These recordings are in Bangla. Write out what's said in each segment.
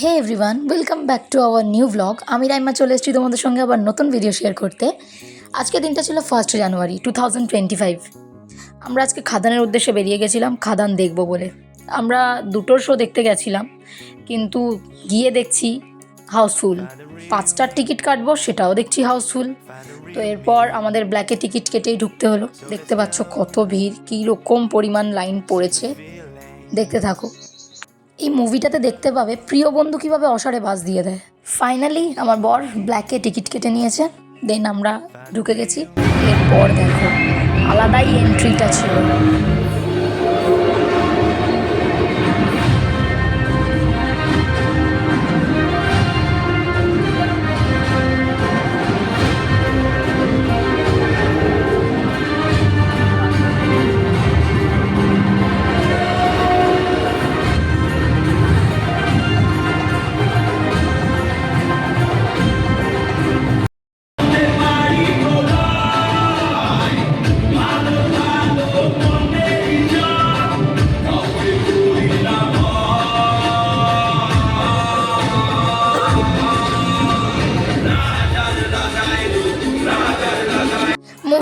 Hey everyone welcome back to our new blog আমি রাইমা চলে এসেছি তোমাদের সঙ্গে আবার নতুন ভিডিও শেয়ার করতে। আজকে দিনটা ছিল first January two thousand twenty five আমরা আজকে খাদানের উদ্দেশ্যে বেরিয়ে গেছিলাম, খাদান দেখব বলে। আমরা দুটোর শো দেখতে গেছিলাম, কিন্তু গিয়ে দেখছি হাউসফুল পাঁচটার টিকিট কাটবো, সেটাও দেখছি হাউসফুল তো এরপর আমাদের ব্ল্যাকে টিকিট কেটেই ঢুকতে হলো। দেখতে পাচ্ছ কত ভিড় কী রকম পরিমাণ লাইন পড়েছে। দেখতে থাকো। এই মুভিটাতে দেখতে পাবে প্রিয় বন্ধু কীভাবে অসারে বাস দিয়ে দেয়। ফাইনালি আমার বর ব্ল্যাকে টিকিট কেটে নিয়েছে। দেন আমরা ঢুকে গেছি। এরপর দেখো, আলাদাই এন্ট্রিটা ছিল।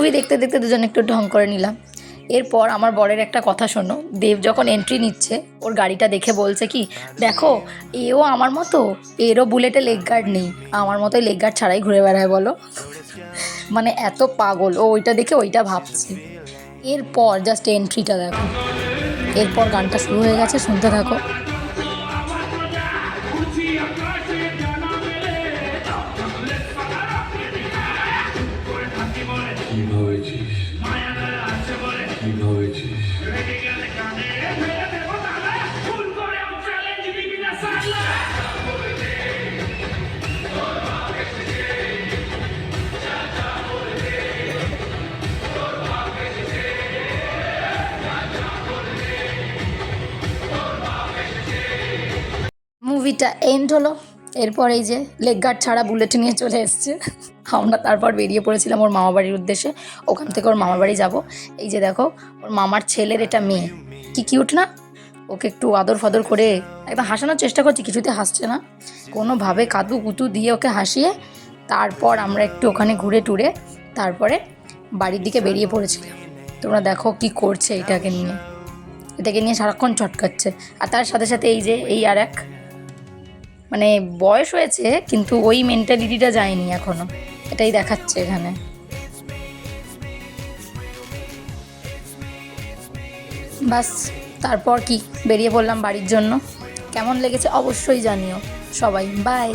মুভি দেখতে দেখতে দুজন একটু ঢং করে নিলাম। এরপর আমার বরের একটা কথা শোনো। দেব যখন এন্ট্রি নিচ্ছে, ওর গাড়িটা দেখে বলছে কি, দেখো, এও আমার মতো, এরও বুলেটে লেগ গার্ড নেই। আমার মতোই লেগ গার্ড ছাড়াই ঘুরে বেড়ায় বলো। মানে এত পাগল, ও ওইটা দেখে ওইটা ভাবছে। এরপর জাস্ট এন্ট্রিটা দেখো। এরপর গানটা শুরু হয়ে গেছে, শুনতে থাকো। কি ভাবেছিস মুভিটা এন্ড হলো। এরপর এই যে লেগ গার্ড ছাড়া বুলেট নিয়ে চলে এসছে। আমরা তারপর বেরিয়ে পড়েছিলাম ওর মামা বাড়ির উদ্দেশ্যে। ওখান থেকে ওর মামা বাড়ি যাব। এই যে দেখো, ওর মামার ছেলের এটা মেয়ে। কি কিউট না? ওকে একটু আদর ফাদর করে একদম হাসানোর চেষ্টা করছি কিছুতে হাসছে না। কোনোভাবে কাদু কুতু দিয়ে ওকে হাসিয়ে তারপর আমরা একটু ওখানে ঘুরে টুরে তারপরে বাড়ির দিকে বেরিয়ে পড়েছিলাম। তোমরা দেখো কি করছে এটাকে নিয়ে। এটাকে নিয়ে সারাক্ষণ চটকাচ্ছে। আর তার সাথে সাথে এই যে, এই আর এক মানে বয়স হয়েছে, কিন্তু ওই মেন্টালিটিটা যায়নি এখনও। এটাই দেখাচ্ছে এখানে। বাস, তারপর কি? বেরিয়ে পড়লাম বাড়ির জন্য। কেমন লেগেছে অবশ্যই জানিও সবাই। বাই